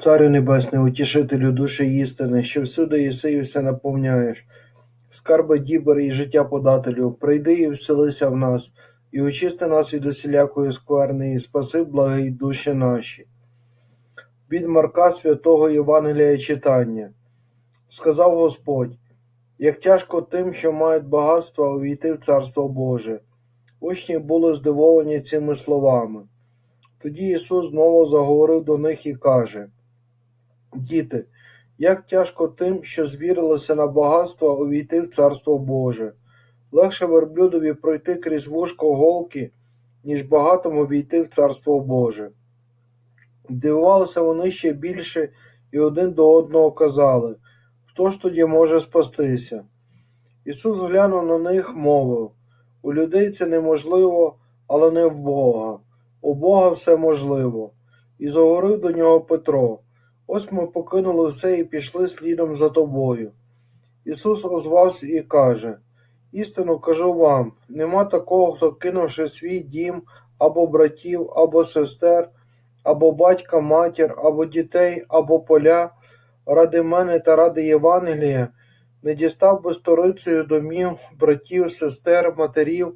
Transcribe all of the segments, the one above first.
Царю Небесний, утішителю душі істини, що всюди єси і все наповняєш, скарби дібер і життя подателю, прийди і вселися в нас, і очисти нас від усілякої скверни, і спаси благі душі наші. Від Марка святого Євангелія читання. Сказав Господь, як тяжко тим, що мають багатство, увійти в Царство Боже. Учні були здивовані цими словами. Тоді Ісус знову заговорив до них і каже: Діти, як тяжко тим, що звірилися на багатство, увійти в Царство Боже. Легше верблюдові пройти крізь вушко голки, ніж багатому війти в Царство Боже. Дивувалися вони ще більше і один до одного казали, хто ж тоді може спастися? Ісус глянув на них, мовив у людей це неможливо, але не в Бога. У Бога все можливо. І заговорив до нього Петро. Ось ми покинули все і пішли слідом за тобою. Ісус озвався і каже: Істину кажу вам: нема такого, хто, кинувши свій дім або братів, або сестер, або батька, матір, або дітей, або поля, ради мене та ради Євангелія, не дістав би сторицею домів, братів, сестер, матерів,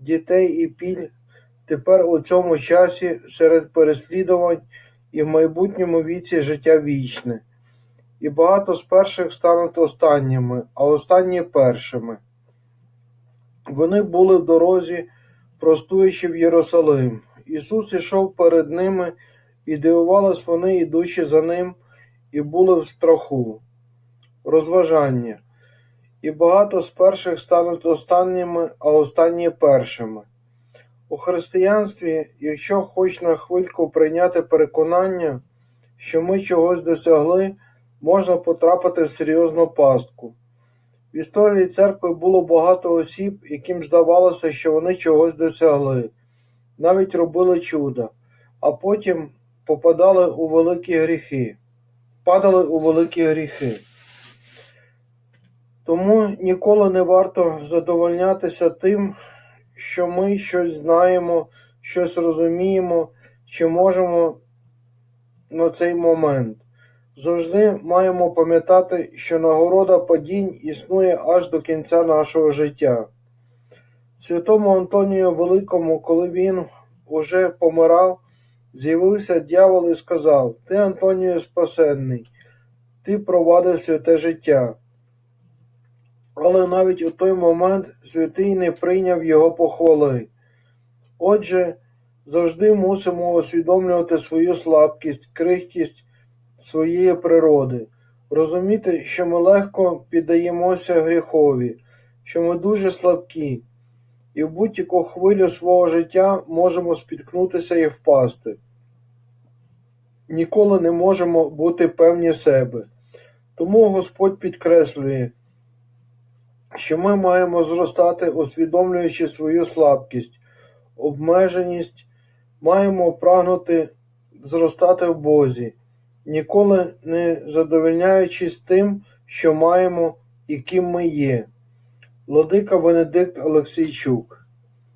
дітей і піль, тепер у цьому часі серед переслідувань і в майбутньому віці життя вічне. І багато з перших стануть останніми, а останні першими. Вони були в дорозі, простуючи в Єрусалим. Ісус ішов перед ними, і дивувались вони, ідучи за ним, і були в страху. Розважання. І багато з перших стануть останніми, а останні першими. У християнстві, якщо хоч на хвильку прийняти переконання, що ми чогось досягли, можна потрапити в серйозну пастку. В історії церкви було багато осіб, яким здавалося, що вони чогось досягли, навіть робили чуда, а потім попадали у великі гріхи, падали у великі гріхи. Тому ніколи не варто задовольнятися тим, що ми щось знаємо, щось розуміємо, чи можемо на цей момент. Завжди маємо пам'ятати, що нагорода падінь існує аж до кінця нашого життя. Святому Антонію Великому, коли він уже помирав, з'явився дьявол і сказав: Ти, Антонію, спасенний, ти провадив святе життя. Але навіть у той момент святий не прийняв його похвали. Отже, завжди мусимо усвідомлювати свою слабкість, крихкість своєї природи, розуміти, що ми легко піддаємося гріхові, що ми дуже слабкі, і в будь-яку хвилю свого життя можемо спіткнутися і впасти. Ніколи не можемо бути певні себе. Тому Господь підкреслює, що ми маємо зростати, усвідомлюючи свою слабкість, обмеженість, маємо прагнути зростати в Бозі, ніколи не задовольняючись тим, що маємо і ким ми є. Владика Венедикт Олексійчук